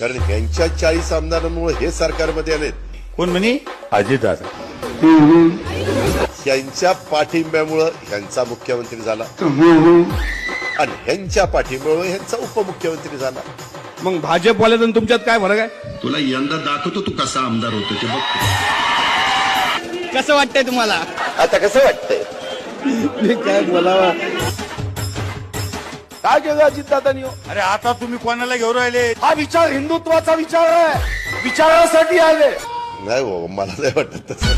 कारण ह्यांच्या चाळीस आमदारांमुळे हे सरकारमध्ये आलेत. कोण म्हणे? अजितदादा ह्यांच्या पाठिंब्यामुळं ह्यांचा मुख्यमंत्री झाला. आणि ह्यांच्या पाठिंब्यामुळे ह्यांचा उपमुख्यमंत्री झाला. मग भाजपवाल्याचं आणि तुमच्यात काय फरक आहे? तुला यंदा दाखवतो तू कसा आमदार होतो ते बघ. कसं वाटतंय तुम्हाला? आता कसं वाटतंय? मी काय बोलावा? काय केलं अजितदादांनी हो? अरे आता तुम्ही कोणाला घेऊन राहिले? हा विचार हिंदुत्वाचा विचार आहे. विचारासाठी आले. नाही हो मला नाही वाटत तसं.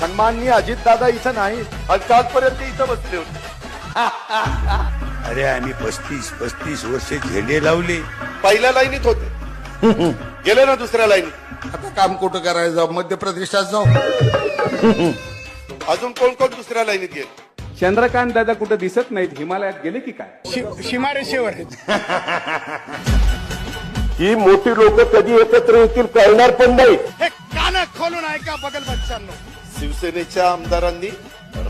सन्माननीय अजितदादा इथं नाही. आजपर्यंत इथं बसले होते. अरे आम्ही पस्तीस पस्तीस वर्ष झेंडे लावले. पहिल्या लाईनीत होते. गेले ना दुसऱ्या लाईनीत. आता काम कुठं करायचं? मध्य प्रदेशात जाऊ. अजून कोण कोण दुसऱ्या लाईनीत गेले? चंद्रकांत दादा कुठं दिसत नाहीत? हिमालयात गेले की काय? ही मोठी लोक कधी एकत्र येतील कळणार पण नाही. हे कान खोलून ऐका बगल बच्चांनो. शिवसेनेच्या आमदारांनी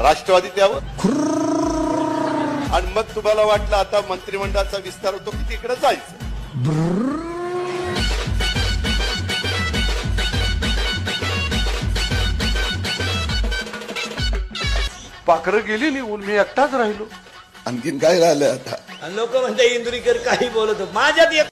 राष्ट्रवादीत यावं आणि मग तुम्हाला वाटलं आता मंत्रिमंडळाचा विस्तार होतो की तिकडे जायचं? पाखरं गेली निघून मी एकटाच राहिलो. आणखीन काय राहिलं आता? लोक म्हणते इंदुरीकर काही बोलत माझ्यात एक